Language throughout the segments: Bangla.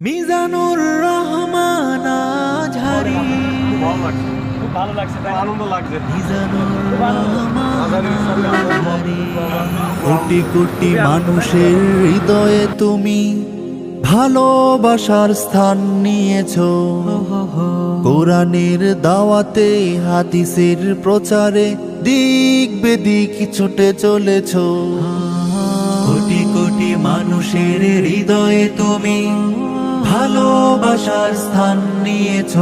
মিজানুর রহমান আজহারি। খুব ভালো লাগছে তাই আনন্দ লাগছে। মিজানুর রহমান আজহারির সাথে আনন্দ। আজহারি। কোটি কোটি মানুষের হৃদয়ে তুমি ভালোবাসার স্থান নিয়েছো। কোরআনের দাওয়াতে হাদিসের প্রচারে দিক বেদিক ছুটে চলেছ। কোটি কোটি মানুষের হৃদয়ে তুমি ভালোবাসার স্থান নিয়েছ।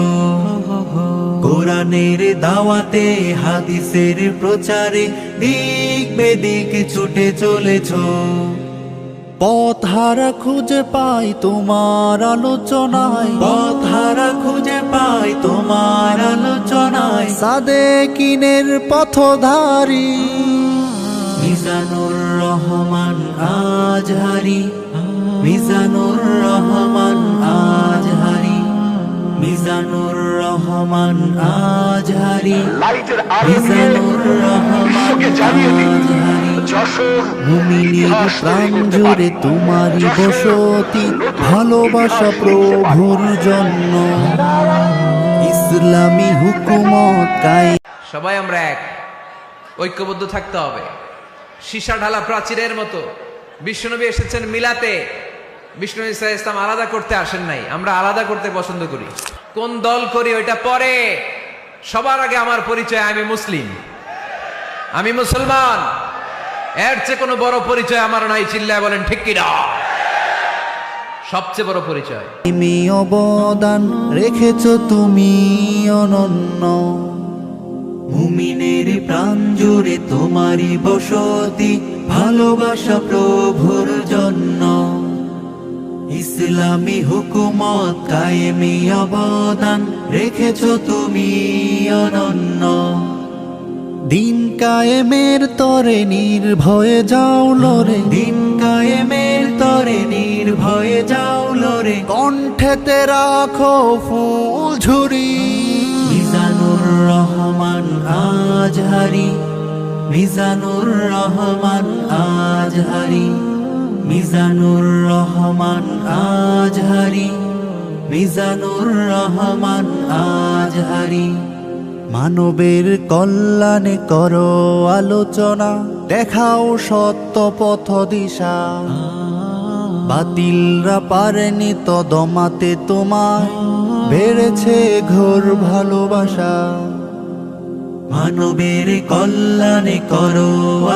কোরআনের দাওয়াতে, হাদিসের প্রচারে দিক বেদিক ছুটে চলেছ। পথ হারা খুঁজে পাই তোমার আলোচনায়। পথ হারা খুঁজে পাই তোমার আলোচনায়। সাদে কিনের পথধারী, মিজানুর রহমান আজহারি। মিজানুর রহমান মিজানুর রহমান আজহারি লাইটের মিজানুর রহমান মুমিনের প্রাণ জুড়ে। তোমারই বসতি ভালোবাসা। প্রভুর জন্য। ইসলামী হুকুমত কায়ে সবাই আমরা এক। ঐক্যবদ্ধ থাকতে হবে। সীসা ঢালা প্রাচীরের মতো। বিষ্ণুনবী এসেছেন মিলাতে। বিষ্ণু ইসা ইসলাম আলাদা করতে আসেন নাই, আমরা আলাদা করতে পছন্দ করি। কোন দল করি ওইটা পরে, সবার আগে আমার পরিচয়, আমি মুসলিম। আমি মুসলমান। এর চেয়ে কোনো বড় পরিচয় আমার নাই, চিল্লায় বলেন, ঠিক কিনা সবচেয়ে বড় পরিচয়। তুমি অবদান রেখেছ, তুমি অনন্য। মুমিনের প্রাণ জুড়ে তোমারই বসতি, ভালোবাসা প্রভুর জন্য। ইসলামী হুকুমত কায়েমি অবদান রেখেছ তুমি অনন্য। দিন কায়েমের তরে নির্ভয়ে যাও লরে। দিন কায়েমের তরে নির্ভয়ে যাও লরে। কণ্ঠেতে রাখো ফুল ঝুরি। মিজানুর রহমান আজহারি মিজানুর রহমান আজহারি মিজানুর রহমান আজহারি মিজানুর রহমান আজহারি মানবের কল্যাণে করো আলোচনা, দেখাও সত্য পথ দিশা। বাতিলরা পারেনি তো দমাতে তোমায়, বেড়েছে ঘোর ভালোবাসা। মানবের কল্যাণে করো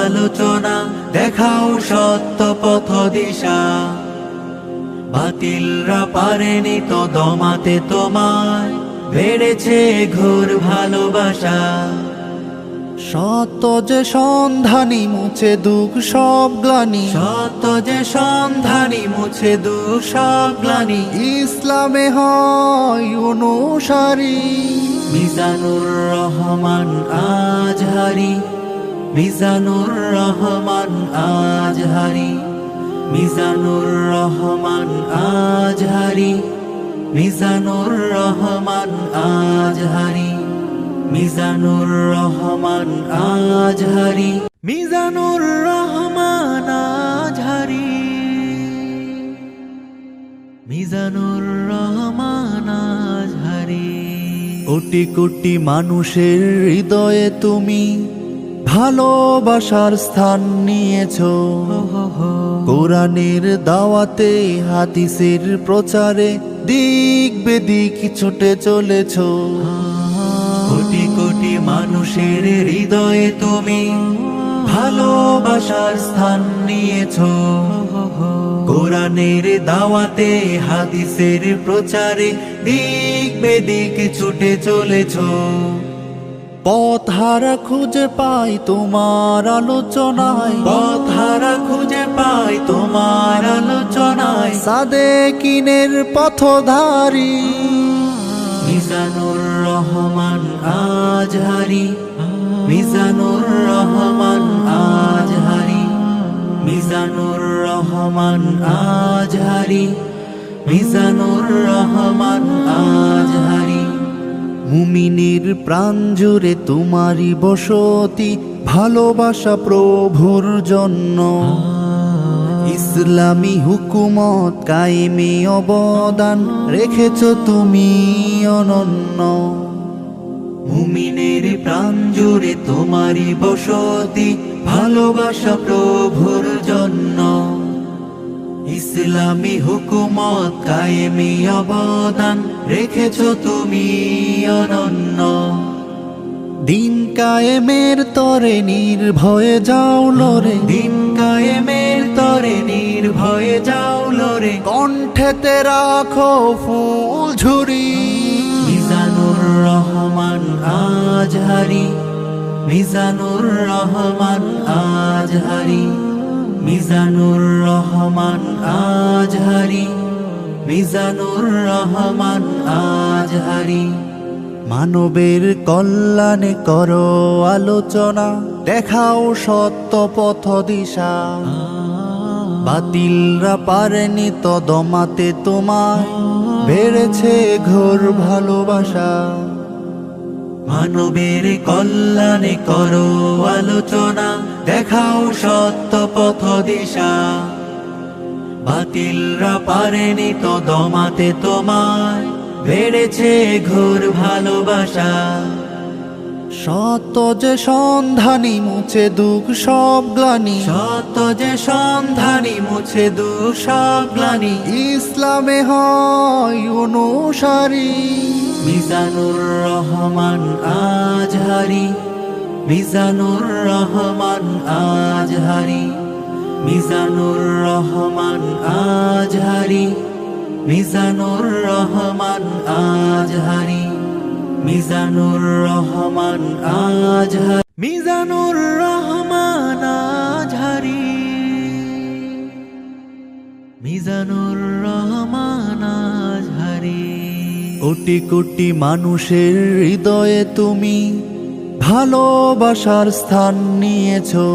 আলোচনা, দেখাও সত্য পথ দিশা। বাতিলরা পারেনি তো দমাতে তোমায় বেড়েছে ঘোর ভালোবাসা। সত্য যে সন্ধানী মুছে দুঃখ সব গ্লানি। সত্য যে সন্ধানী মুছে দুঃখ সব গ্লানি। ইসলামে হয় অনুসারী। মিজানুর রহমান আজহারি মিজানুর রহমান আজহারি। মিজানুর রহমান আজহারি মিজানুর রহমান আজহারি মিজানুর রহমান আজহারি মিজানুর রহমান আজহারি মিজানুর রহমান আজহারি কোটি কোটি মানুষের হৃদয়ে তুমি ভালোবাসার স্থান নিয়েছো। কোরআনের দাওয়াতে, হাদিসের প্রচারে দিক বেদিক ছুটে চলেছ। কোটি কোটি মানুষের হৃদয়ে তুমি ভালোবাসার স্থান নিয়েছ। কোরআনের দাওয়াতে, হাদিসের প্রচারে দিক বেদিক ছুটে চলেছ। পথ হারা খুঁজে পাই তোমার আলোচনায়। পথ হারা খুঁজে পাই তোমার আলোচনায়। সাদে কিনের পথধারী। মিজানুর রহমান আজহারি মিজানুর রহমান আজহারি মিজানুর রহমান আজহারি মিজানুর রহমান আজহারি মুমিনের প্রাণ জুড়ে তোমারই বসতি ভালোবাসা প্রভুর জন্য। ইসলামী হুকুমত কায়েমে অবদান রেখেছ তুমি অনন্য। মুমিনের প্রাণ জুড়ে তোমারই বসতি ভালোবাসা প্রভুর জন্য। ইসলামী হুকুমত কায়েমি অবদান রেখেছ তুমি অনন্য। দিন কায়েমের তরে নির্ভয়ে যাও লরে। দিন কায়েমের তরে নির্ভয়ে যাও লরে। কণ্ঠেতে রাখো ফুল ঝুরি। মিজানুর রহমান আজহারি। মিজানুর রহমান আজহারি। মিজানুর রহমান আজহারি মিজানুর রহমান আজহারি মানবের কল্যাণে করো আলোচনা, দেখাও সত্য পথ দিশা। বাতিলরা পারেনি তো দমাতে তোমায়, বেড়েছে ঘোর ভালোবাসা। মানবের কল্যাণে করো আলোচনা, দেখাও সত্য পথ দিশা। বাতিলরা পারেনি তো দমাতে তোমায়, বেড়েছে ঘোর ভালোবাসা। সত্য যে সন্ধানী মুছে দুঃখ সব গ্লানি। সত্য যে সন্ধানী মুছে দুঃখ সব গ্লানি। ইসলামে হয় অনুসারী। মিজানুর রহমান আজহারি মিজানুর রহমান আজহারি মিজানুর রহমান আজহারি মিজানুর রহমান আজহারি মিজানুর রহমান আজহারি। মিজানুর রহমান আজহারি। মিজানুর রহমান আজহারি। কোটি কোটি মানুষের হৃদয়ে তুমি ভালোবাসার স্থান নিয়েছো।